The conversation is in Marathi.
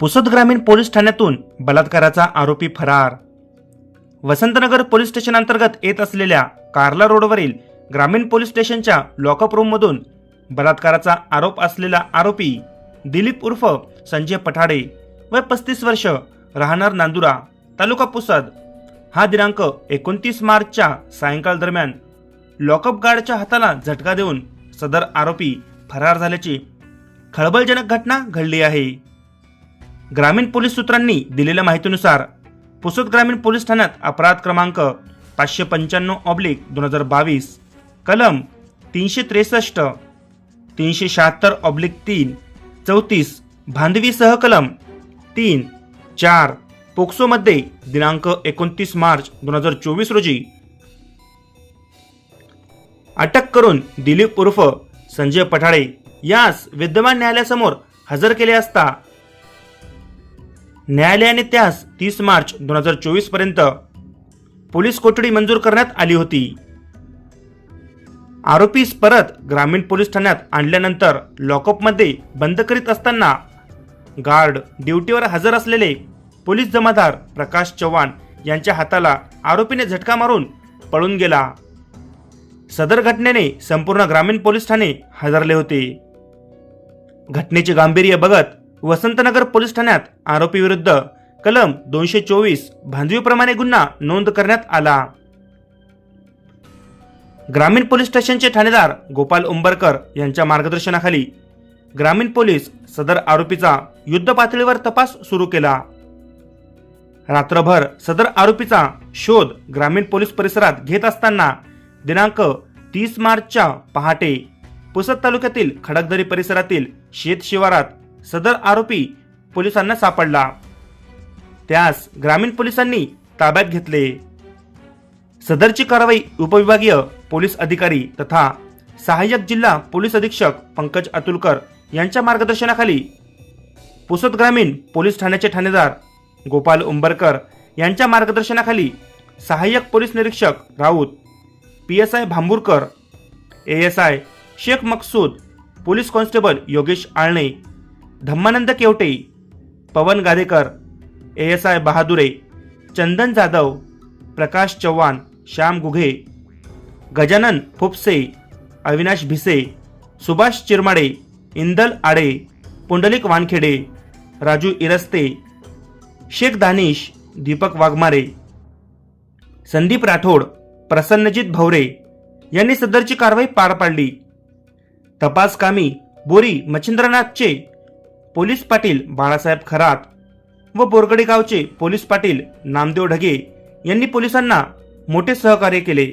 पुसद ग्रामीण पोलीस ठाण्यातून बलात्काराचा आरोपी फरार. वसंतनगर पोलीस स्टेशन अंतर्गत येत असलेल्या कार्ला रोडवरील ग्रामीण पोलीस स्टेशनच्या लॉकअप रूममधून बलात्काराचा आरोप असलेला आरोपी दिलीप उर्फ संजय पठाडे वय पस्तीस वर्ष राहणार नांदुरा तालुका पुसद. हा दिनांक एकोणतीस मार्चच्या सायंकाळ दरम्यान लॉकअप गार्डच्या हाताला झटका देऊन सदर आरोपी फरार झाल्याची खळबळजनक घटना घडली आहे. ग्रामीण पोलीस सूत्रांनी दिलेल्या माहितीनुसार पुसद ग्रामीण पोलीस ठाण्यात अपराध क्रमांक पाचशे पंच्याण्णव ऑब्लिक दोन हजार बावीस कलम तीनशे त्रेसष्ट तीनशे शहात्तर ऑब्लिक तीन चौतीस भांडवी सहकलम तीन चार पोक्सोमध्ये दिनांक एकोणतीस मार्च दोन हजार चोवीस रोजी. अटक करून दिलीप उर्फ संजय पठाडे यास विद्यमान न्यायालयासमोर हजर केले असता न्यायालयाने त्यास तीस मार्च दोन हजार चोवीसपर्यंत पोलीस कोठडी मंजूर करण्यात आली होती. आरोपीस परत ग्रामीण पोलीस ठाण्यात आणल्यानंतर लॉकअपमध्ये बंद करीत असताना गार्ड ड्युटीवर हजर असलेले पोलीस जमादार प्रकाश चव्हाण यांच्या हाताला आरोपीने झटका मारून पळून गेला. सदर घटनेने संपूर्ण ग्रामीण पोलीस ठाणे हजरले होते. घटनेचे गांभीर्य बघत वसंतनगर पोलीस ठाण्यात आरोपीविरुद्ध कलम दोनशे चोवीस भांजवीप्रमाणे गुन्हा नोंद करण्यात आला. ग्रामीण पोलीस स्टेशनचे ठाणेदार गोपाल उंबरकर यांच्या मार्गदर्शनाखाली ग्रामीण पोलीस सदर आरोपीचा युद्ध पातळीवर तपास सुरू केला. रात्रभर सदर आरोपीचा शोध ग्रामीण पोलीस परिसरात घेत असताना दिनांक तीस मार्चच्या पहाटे पुसद तालुक्यातील खडकदरी परिसरातील शेत शिवारात सदर आरोपी पोलिसांना सापडला. त्यास ग्रामीण पोलिसांनी ताब्यात घेतले. सदरची कारवाई उपविभागीय पोलीस अधिकारी तथा सहाय्यक जिल्हा पोलीस अधीक्षक पंकज अतुलकर यांच्या मार्गदर्शनाखाली पुसद ग्रामीण पोलीस ठाण्याचे ठाणेदार गोपाल उंबरकर यांच्या मार्गदर्शनाखाली सहाय्यक पोलीस निरीक्षक Raut P S I Bhamburkar A S I Shaikh Maqsood police constable Yogesh Alane Dhammanand Kewate Pawan Gadekar A S I Bahadure Chandan Jadhav Prakash Chavan Shyam Gughe Gajanan Phupse Avinash Bhise Subhash Chirmade Indal Ade Pundlik Wankhede Raju Iraste Shaikh Danish Deepak Waghmare Sandeep Rathod Prasannajit Bhavre यांनी सदरची कारवाई पार पाडली. तपासकामी बोरी मच्छिंद्रनाथचे पोलीस पाटील बाळासाहेब खरात व बोरगडे गावचे पोलीस पाटील नामदेव ढगे यांनी पोलिसांना मोठे सहकार्य केले.